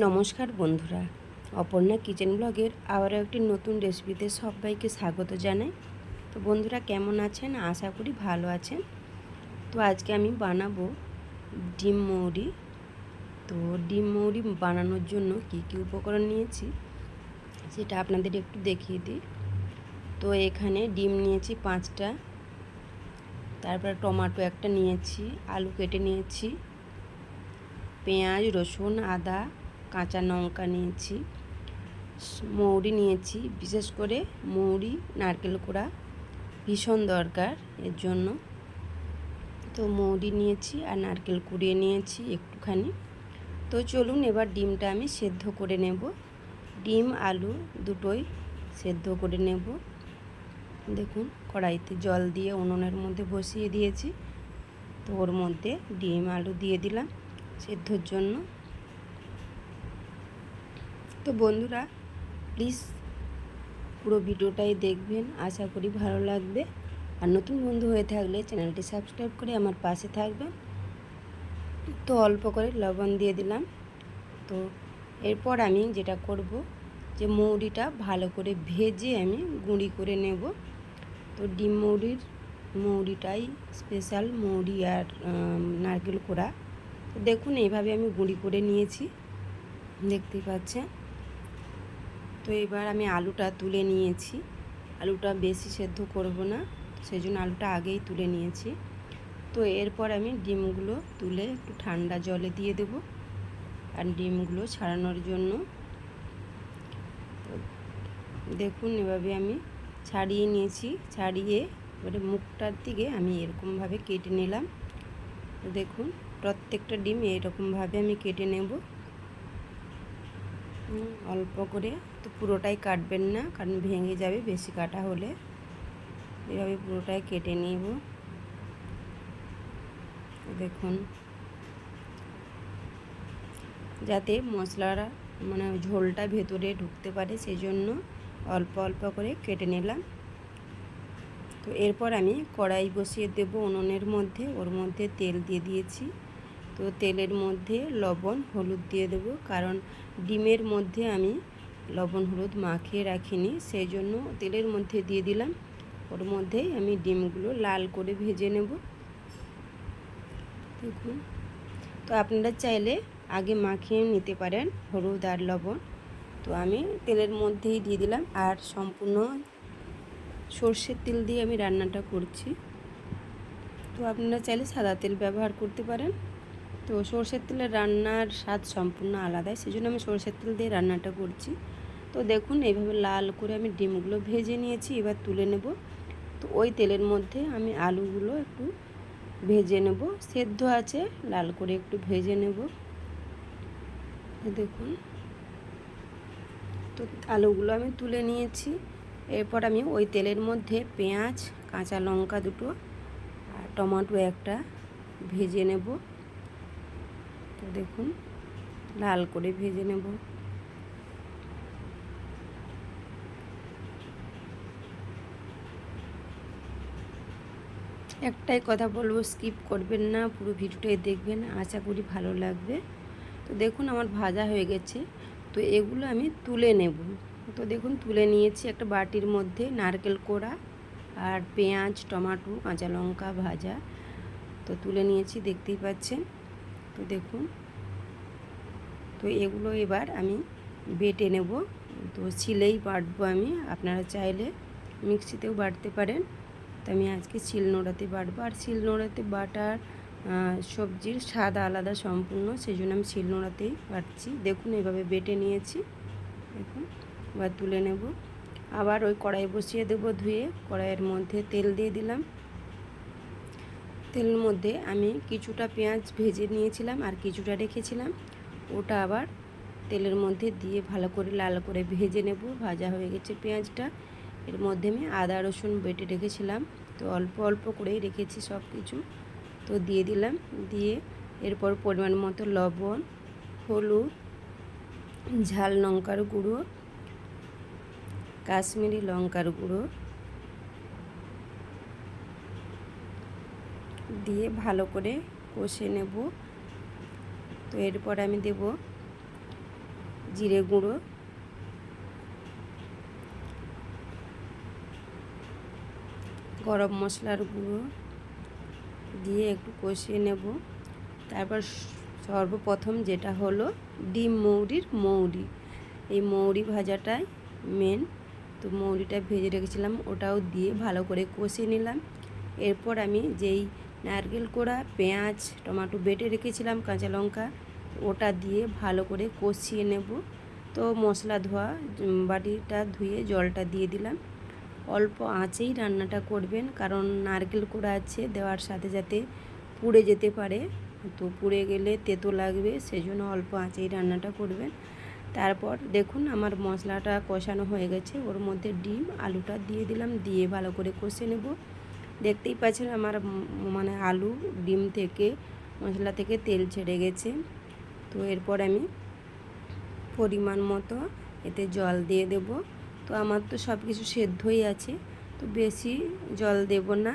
নমস্কার বন্ধুরা, অপর্ণা কিচেন ব্লগের আবারও একটি নতুন রেসিপিতে সবাইকে স্বাগত জানাই। তো বন্ধুরা, কেমন আছেন? আশা করি ভালো আছেন। তো আজকে আমি বানাবো ডিম মৌরি। তো ডিম মৌরি বানানোর জন্য কি কি উপকরণ নিয়েছি, সেটা আপনাদের একটু দেখিয়ে দিই। তো এখানে ডিম নিয়েছি পাঁচটা, তারপর টমাটো একটা নিয়েছি, আলু কেটে নিয়েছি, পেঁয়াজ, রসুন, আদা কাঁচা লঙ্কা নিয়েছি, মৌরি নিয়েছি, বিশেষ করে মৌরি, নারকেল কোড়া ভীষণ দরকার এর জন্য। তো মৌরি নিয়েছি আর নারকেল কুড়িয়ে নিয়েছি একটুখানি। তো চলুন এবার ডিমটা আমি সেদ্ধ করে নেব। ডিম, আলু দুটোই সেদ্ধ করে নেব। দেখুন, কড়াইতে জল দিয়ে উনুনের মধ্যে বসিয়ে দিয়েছি। তো ওর মধ্যে ডিম, আলু দিয়ে দিলাম সেদ্ধর জন্য। তো বন্ধুরা প্লিজ পুরো ভিডিওটাই দেখবেন, আশা করি ভালো লাগবে। আর নতুন বন্ধু হয়ে থাকলে চ্যানেলটি সাবস্ক্রাইব করে আমার পাশে থাকবেন। তো অল্প করে লবণ দিয়ে দিলাম। তো এরপর আমি যেটা করব, যে মৌরিটা ভালো করে ভেজে আমি গুঁড়ি করে নেব। তো ডিম মৌরির, মৌরিটাই স্পেশাল মৌরি আর নারকেল কোড়া। দেখুন, এইভাবে আমি গুঁড়ি করে নিয়েছি। দেখতেই পাচ্ছেন? তো এবার আমি আলুটা তুলে নিয়েছি। আলুটা বেশি সেদ্ধ করব না সেই জন্য আলুটা আগেই তুলে নিয়েছি। তো এরপর আমি ডিমগুলো তুলে একটু ঠান্ডা জলে দিয়ে দেব আর ডিমগুলো ছাড়ানোর জন্য। দেখুন, এভাবে আমি ছাড়িয়ে নিয়েছি, ছাড়িয়ে এবারে মুখটার দিকে আমি এরকমভাবে কেটে নিলাম। দেখুন, প্রত্যেকটা ডিম এরকমভাবে আমি কেটে নেব। অল্প করে তো পুরোটাই কাটবেন না, কারণ ভেঙে যাবে বেশি কাটা হলে। এভাবে পুরোটাই কেটে নেব। দেখুন। যাতে মশলাটা মানে ঝোলটা ভেতরে ঢুকতে পারে সেই জন্য অল্প অল্প করে কেটে নিলাম। তো এরপর আমি কড়াই বসিয়ে দেব উনুনের মধ্যে, ওর মধ্যে তেল দিয়ে দিয়েছি। তো তেলের মধ্যে লবণ, হলুদ দিয়ে দেব। কারণ ডিমের মধ্যে আমি লবণ, হলুদ মাখিয়ে রাখিনি সেই জন্য তেলের মধ্যে দিয়ে দিলাম। ওর মধ্যেই আমি ডিমগুলো লাল করে ভেজে নেব। দেখুন। তো আপনারা চাইলে আগে মাখিয়ে নিতে পারেন হলুদ আর লবণ। তো আমি তেলের মধ্যেই দিয়ে দিলাম। আর সম্পূর্ণ সর্ষের তেল দিয়ে আমি রান্নাটা করছি। তো আপনারা চাইলে সাদা তেল ব্যবহার করতে পারেন। তো সর্ষের তেলের রান্নার স্বাদ সম্পূর্ণ আলাদাই সেই জন্য আমি সর্ষের তেল দিয়ে রান্নাটা করছি। তো দেখুন, এইভাবে লাল করে আমি ডিমগুলো ভেজে নিয়েছি, এবার তুলে নেব। তো ওই তেলের মধ্যে আমি আলুগুলো একটু ভেজে নেব। সেদ্ধ আছে, লাল করে একটু ভেজে নেব। দেখুন। তো আলুগুলো আমি তুলে নিয়েছি। এরপর আমি ওই তেলের মধ্যে পেঁয়াজ, কাঁচা লঙ্কা দুটো আর টমেটো একটা ভেজে নেব। তো দেখুন, লাল করে ভেজে নেব। একটাই কথা বলব, স্কিপ করবেন না, পুরো ভিডিওটাই দেখবেন, আশা করি ভালো লাগবে। তো দেখুন, আমার ভাজা হয়ে গেছে। তো এগুলো আমি তুলে নেব। তো দেখুন, তুলে নিয়েছি একটা বাটির মধ্যে নারকেল কোড়া আর পেঁয়াজ, টমাটো, কাঁচা লঙ্কা ভাজা। তো তুলে নিয়েছি, দেখতেই পাচ্ছেন। তো দেখুন, তো এগুলো এবার আমি বেটে নেব। তো ছিলেই বাটবো আমি, আপনারা চাইলে মিক্সিতেও বাটতে পারেন। তো আমি আজকে শিল নোড়াতে বাটবো। আর শিল নোড়াতে বাটার সবজির স্বাদ আলাদা সম্পূর্ণ সেই জন্য আমি শিল নোড়াতেই বাটছি। দেখুন, এভাবে বেটে নিয়েছি। দেখুন, এবার তুলে নেব। আবার ওই কড়াই বসিয়ে দেবো ধুয়ে। কড়াইয়ের মধ্যে তেল দিয়ে দিলাম। তেলের মধ্যে আমি কিছুটা পেঁয়াজ ভেজে নিয়েছিলাম আর কিছুটা রেখেছিলাম। ওটা আবার তেলের মধ্যে দিয়ে ভালো করে লাল করে ভেজে নেব। ভাজা হয়ে গেছে পেঁয়াজটা। এর মধ্যে আমি আদা, রসুন বেটে রেখেছিলাম। তো অল্প অল্প করেই রেখেছি সব কিছু তো দিয়ে দিলাম। দিয়ে এরপর পরিমাণ মতো লবণ, হলুদ, ঝাল লঙ্কার গুঁড়ো, কাশ্মীরি লঙ্কার গুঁড়ো দিয়ে ভালো করে কষে নেব। তো এরপর আমি দেব জিরে গুঁড়ো। গরম মশলার গুঁড়ো দিয়ে একটু কষিয়ে নেব। তারপর সর্বপ্রথম যেটা হলো ডিম মৌরির মৌরি। এই মৌরি ভাজাটাই মেন তো মৌরিটা ভেজে রেখেছিলাম, ওটাও দিয়ে ভালো করে কষিয়ে নিলাম। এরপর আমি যেই নারকেল কোড়া, পেঁয়াজ, টমাটো বেটে রেখেছিলাম, কাঁচা লঙ্কা, ওটা দিয়ে ভালো করে কষিয়ে নেব। তো মশলা ধোয়া বাটিটা ধুয়ে জলটা দিয়ে দিলাম। অল্প আঁচেই রান্নাটা করবেন, কারণ নারকেল কোড়া আছে, দেওয়ার সাথে সাথে পুড়ে যেতে পারে। তো পুড়ে গেলে তেতো লাগবে, সেজন্য অল্প আঁচেই রান্নাটা করবেন। তারপর দেখুন, আমার মশলাটা কষানো হয়ে গেছে। ওর মধ্যে ডিম, আলুটা দিয়ে দিলাম, দিয়ে ভালো করে কষে নেব। দেখতেই পাচ্ছেন আমার মানে আলু, ডিম থেকে, মশলা থেকে তেল ছেড়ে গেছে। তো এরপর আমি পরিমাণ মতো এতে জল দিয়ে দেব। তো আমার তো সব কিছু সেদ্ধই আছে, তো বেশি জল দেব না।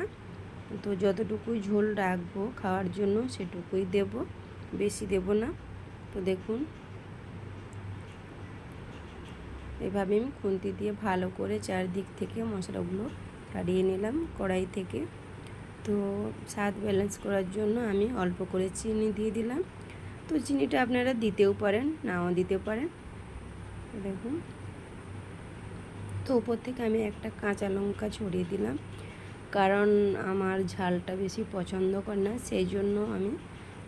তো যতটুকুই ঝোল রাখব খাওয়ার জন্য সেটুকুই দেব, বেশি দেব না। তো দেখুন, এভাবে আমি খুন্তি দিয়ে ভালো করে চারদিক থেকে মশলাগুলো ছাড়িয়ে নিলাম কড়াই থেকে। তো স্বাদ ব্যালেন্স করার জন্য আমি অল্প করে চিনি দিয়ে দিলাম। তো চিনিটা আপনারা দিতেও পারেন, নাও দিতে পারেন। দেখুন। তো উপর থেকে আমি একটা কাঁচা লঙ্কা ছড়িয়ে দিলাম। কারণ আমার ঝালটা বেশি পছন্দ করে না সেই জন্য আমি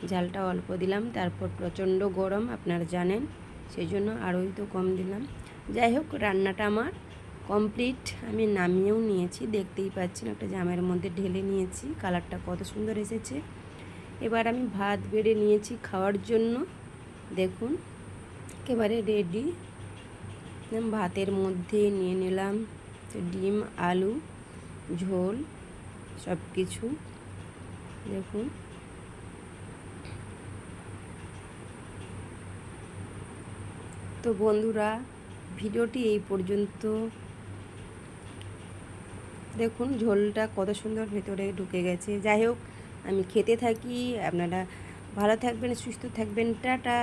ঝালটা অল্প দিলাম। তারপর প্রচণ্ড গরম, আপনারা জানেন সেই জন্য আরোই তো কম দিলাম। যাই হোক, রান্নাটা আমার কমপ্লিট। আমি নামিয়েও নিয়েছি, দেখতেই পাচ্ছেন একটা জামের মধ্যে ঢেলে নিয়েছি, কালারটা কত সুন্দর এসেছে। এবার আমি ভাত বেড়ে নিয়েছি খাওয়ার জন্য, দেখুন, একেবারে রেডি ভাতের মধ্যে নিয়ে নিলাম ডিম, আলু, ঝোল সব কিছু দেখুন। তো বন্ধুরা, ভিডিওটি এই পর্যন্ত। দেখুন, ঝোলটা কত সুন্দর ভেতরে ঢুকে গেছে। যাই হোক, আমি খেতে থাকি। আপনারা ভালো থাকবেন, সুস্থ থাকবেন। টাটা।